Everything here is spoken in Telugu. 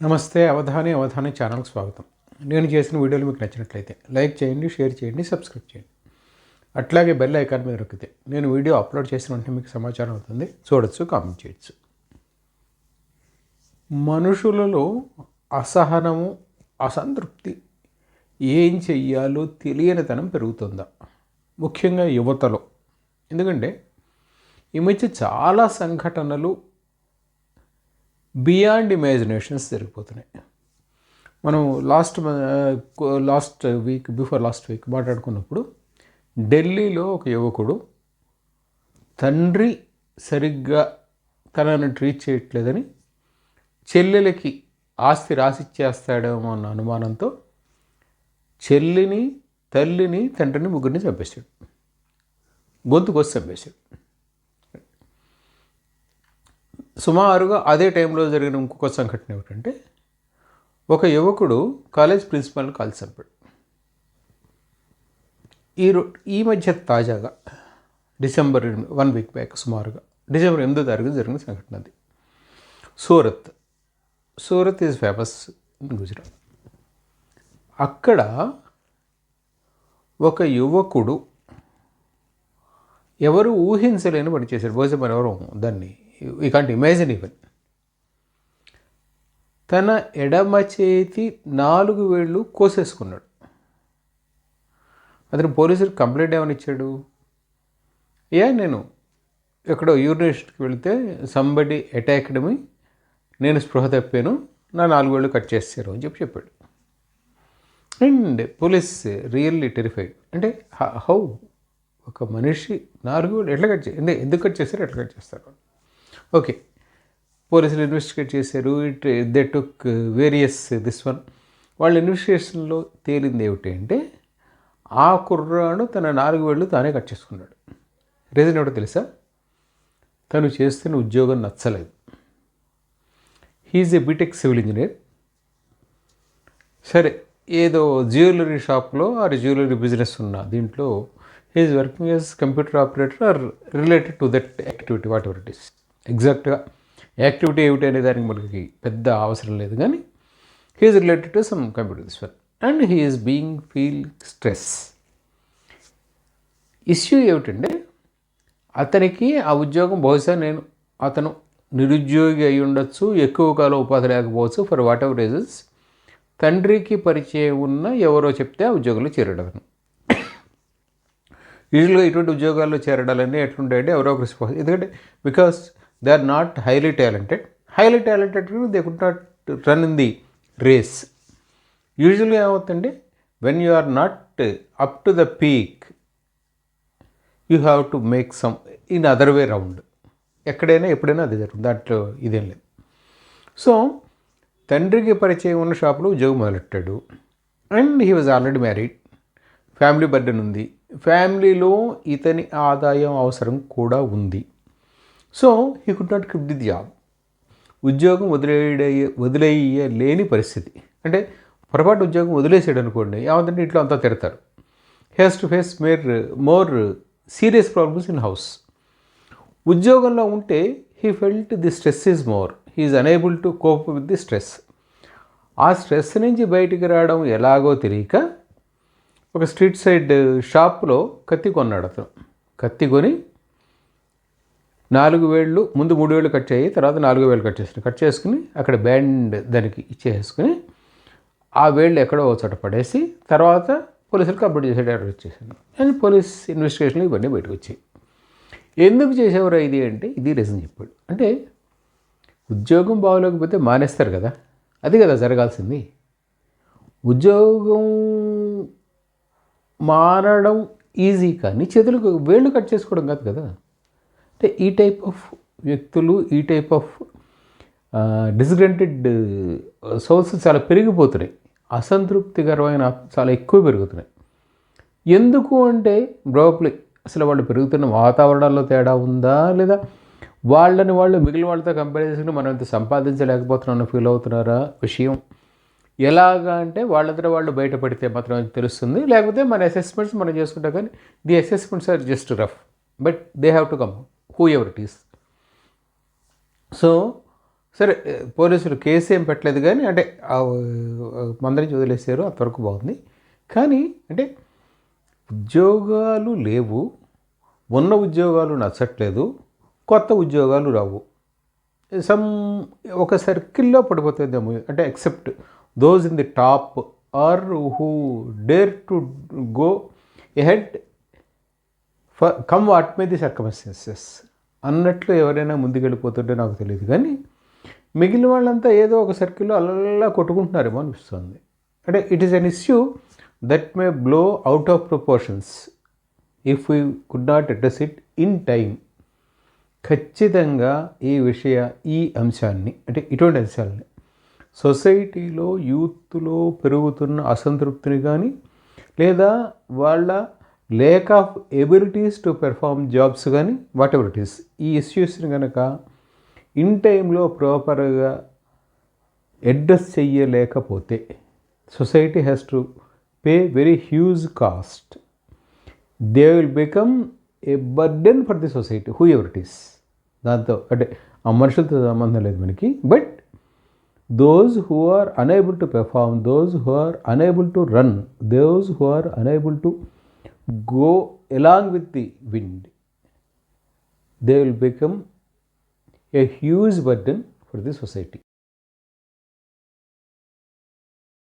నమస్తే అవధాని అవధాని ఛానల్కి స్వాగతం. నేను చేసిన వీడియోలు మీకు నచ్చినట్లయితే లైక్ చేయండి షేర్ చేయండి సబ్స్క్రైబ్ చేయండి. అట్లాగే బెల్ ఐకాన్ మీద నొక్కితే నేను వీడియో అప్లోడ్ చేసిన వెంటనే మీకు సమాచారం అవుతుంది. చూడొచ్చు కామెంట్ చేయొచ్చు. మనుషులలో అసహనము అసంతృప్తి ఏం చెయ్యాలో తెలియనితనం పెరుగుతుందా? ముఖ్యంగా యువతలో. ఎందుకంటే ఈ మధ్య చాలా సంఘటనలు బియాండ్ ఇమాజినేషన్స్ జరిగిపోతున్నాయి. మనం last last week before last week మాట్లాడుకున్నప్పుడు ఢిల్లీలో ఒక యువకుడు తండ్రి సరిగ్గా తనను ట్రీట్ చేయట్లేదని చెల్లెలకి ఆస్తి రాసిచ్చేస్తాడేమో అన్న అనుమానంతో చెల్లిని తల్లిని తండ్రిని ముగ్గురిని చంపేశాడు. గొంతుకొచ్చి చంపేశాడు. సుమారుగా అదే టైంలో జరిగిన ఇంకొక సంఘటన ఏమిటంటే ఒక యువకుడు కాలేజ్ ప్రిన్సిపాల్ని కాల్ చంపాడు ఈ ఈ మధ్య తాజాగా డిసెంబర్ వన్ వీక్ బ్యాక్ సుమారుగా డిసెంబర్ ఎనిమిదో తారీఖు జరిగిన సంఘటన అది. Surat Surat is famous in Gujarat. అక్కడ ఒక యువకుడు ఎవరు ఊహించలేని పని చేశారు. బహుశా ఎవరు దాన్ని. ఈ కాంట్ ఇమాజిన్ ఈవెన్ తన ఎడమ చేతి నాలుగు వేళ్ళు కోసేసుకున్నాడు. అతను పోలీసులకు కంప్లైంట్ ఏమని ఇచ్చాడు? ఏ నేను ఎక్కడో యూనివర్సిటీకి వెళితే సంబడి అటాక్డమి నేను స్పృహ తప్పాను. నా నాలుగు వేళ్ళు కట్ చేస్తారు అని చెప్పి చెప్పాడు. అండ్ పోలీస్ రియల్లీ టెరిఫైడ్ అంటే హౌ ఒక మనిషి నాలుగు ఎట్లా కట్ చే ఎందుకు కట్ చేస్తారు ఎట్లా కట్ చేస్తారు ఓకే. పోలీసులు ఇన్వెస్టిగేట్ చేశారు it they took various this one. వాళ్ళ ఇన్వెస్టిగేషన్లో తేలింది ఏమిటి అంటే ఆ కుర్రాడు తన నాలుగు వేళ్ళు తానే కట్ చేసుకున్నాడు. రీజన్ ఏమిటో తెలుసా? తను చేస్తున్న ఉద్యోగం నచ్చలేదు. He's a BTech civil engineer. సరే ఏదో జ్యువెలరీ షాప్లో ఆ జ్యువెలరీ బిజినెస్ ఉన్న దీంట్లో is working as computer operator or related to that activity whatever it is ఎగ్జాక్ట్గా యాక్టివిటీ ఏమిటి అనే దానికి మనకి పెద్ద అవసరం లేదు కానీ he's related to some computer this one and he's being feel stress issue ఏమిటంటే అతనికి ఆ ఉద్యోగం బహుశా నేను అతను నిరుద్యోగి అయి ఉండొచ్చు ఎక్కువ కాలం ఉపాధి లేకపోవచ్చు ఫర్ వాట్ ఎవర్ రీజన్స్ తండ్రికి పరిచయం ఉన్న ఎవరో చెప్తే ఆ ఉద్యోగంలో చేరాడు అతను యూజువల్గా ఇటువంటి ఉద్యోగాల్లో చేరడాలన్నీ ఎట్లుంటాయంటే ఎవరో ఒకరు response- ఎందుకంటే because they are not highly talented highly talented they could not run in the race యూజువల్గా ఏమవుతుందంటే when you are not up to the peak you have to make some in other way round ఎక్కడైనా ఎప్పుడైనా అది జరుగుతుంది. దాంట్లో ఇదేం లేదు. సో తండ్రికి పరిచయం ఉన్న షాపులో ఉద్యోగం మొదలెట్టాడు. And he was already married family burden ఉంది. ఫ్యామిలీలో ఇతని ఆదాయం అవసరం కూడా ఉంది. So he could not keep the job ఉద్యోగం వదిలేయ వదిలేయలేని పరిస్థితి. అంటే పొరపాటు ఉద్యోగం వదిలేసాడు అనుకోండి ఏమంటే ఇంట్లో అంతా తిడతారు. Has to face more more serious problems in house ఉద్యోగంలో ఉంటే he felt the stress is more he's unable to cope with the stress ఆ స్ట్రెస్ నుంచి బయటికి రావడం ఎలాగో తెలియక ఒక స్ట్రీట్ సైడ్ షాప్లో కత్తి కొన్నాడు అతను. కత్తి కొని నాలుగు వేళ్ళు ముందు మూడు వేళ్ళు కట్ చేయి తర్వాత నాలుగు వేలు కట్ చేసిన కట్ చేసుకుని అక్కడ బ్యాండ్ దానికి ఇచ్చేసుకుని ఆ వేళ్ళు ఎక్కడో చోట పడేసి తర్వాత పోలీసులకు అప్డేట్ చేసేట వచ్చేసాను అండ్ పోలీస్ ఇన్వెస్టిగేషన్లు ఇవన్నీ బయటకు వచ్చాయి. ఎందుకు చేసేవారు ఇది అంటే ఇది రీజన్ చెప్పాడు. అంటే ఉద్యోగం బాగోలేకపోతే మానేస్తారు కదా. అది కదా జరగాల్సింది. ఉద్యోగం మారడం ఈజీ కానీ చేతులకు వేళ్ళు కట్ చేసుకోవడం కాదు కదా. అంటే ఈ టైప్ ఆఫ్ వ్యక్తులు ఈ టైప్ ఆఫ్ డిస్గ్రంటెడ్ సోర్స్ చాలా పెరిగిపోతున్నాయి. అసంతృప్తికరమైన చాలా ఎక్కువ పెరుగుతున్నాయి. ఎందుకు అంటే బ్రోపలి అసలు వాళ్ళు పెరుగుతున్న వాతావరణాల్లో తేడా ఉందా లేదా? వాళ్ళని వాళ్ళు మిగిలిన వాళ్ళతో కంపేర్ చేసుకుని మనం ఇంత సంపాదించలేకపోతున్నామని ఫీల్ అవుతున్నారా? విషయం ఎలాగా అంటే వాళ్ళందరూ వాళ్ళు బయటపడితే మాత్రం తెలుస్తుంది. లేకపోతే మన అసెస్మెంట్స్ మనం చేసుకుంటాం కానీ the assessments are just rough but they have to come whoever it is so సరే పోలీసులు కేసు ఏం పెట్టలేదు కానీ అంటే ఆ, మందరించి వదిలేసారు అంతవరకు బాగుంది. కానీ అంటే ఉద్యోగాలు లేవు ఉన్న ఉద్యోగాలు నచ్చట్లేదు కొత్త ఉద్యోగాలు రావు. సమ్ ఒక సర్కిల్లో పడిపోతుంది అంటే except those in the top or who dare to go ahead for come what may the circumstances అన్నట్లు ఎవరైనా ముందుకెళ్ళిపోతుంటే నాకు తెలియదు కానీ మిగిలిన వాళ్ళంతా ఏదో ఒక సర్కిల్లో అలా కొట్టుకుంటున్నారేమో అనిపిస్తుంది. అంటే it is an issue that may blow out of proportions if you could not address it in time ఖచ్చితంగా ఈ విషయ ఈ అంశాన్ని అంటే ఇటువంటి అంశాలని సొసైటీలో యూత్లో పెరుగుతున్న అసంతృప్తిని కానీ లేదా వాళ్ళ lack of abilities to perform jobs కానీ వాట్ ఎవర్ ఇట్ ఈస్ ఈ ఇష్యూస్ని కనుక ఇన్ టైంలో ప్రాపర్గా address చెయ్యలేకపోతే society has to pay very huge cost they will become a burden for the society whoever it is దాంతో అంటే ఆ మనుషులతో సంబంధం లేదు మనకి but those who are unable to perform, those who are unable to run, those who are unable to go along with the wind, they will become a huge burden for the society.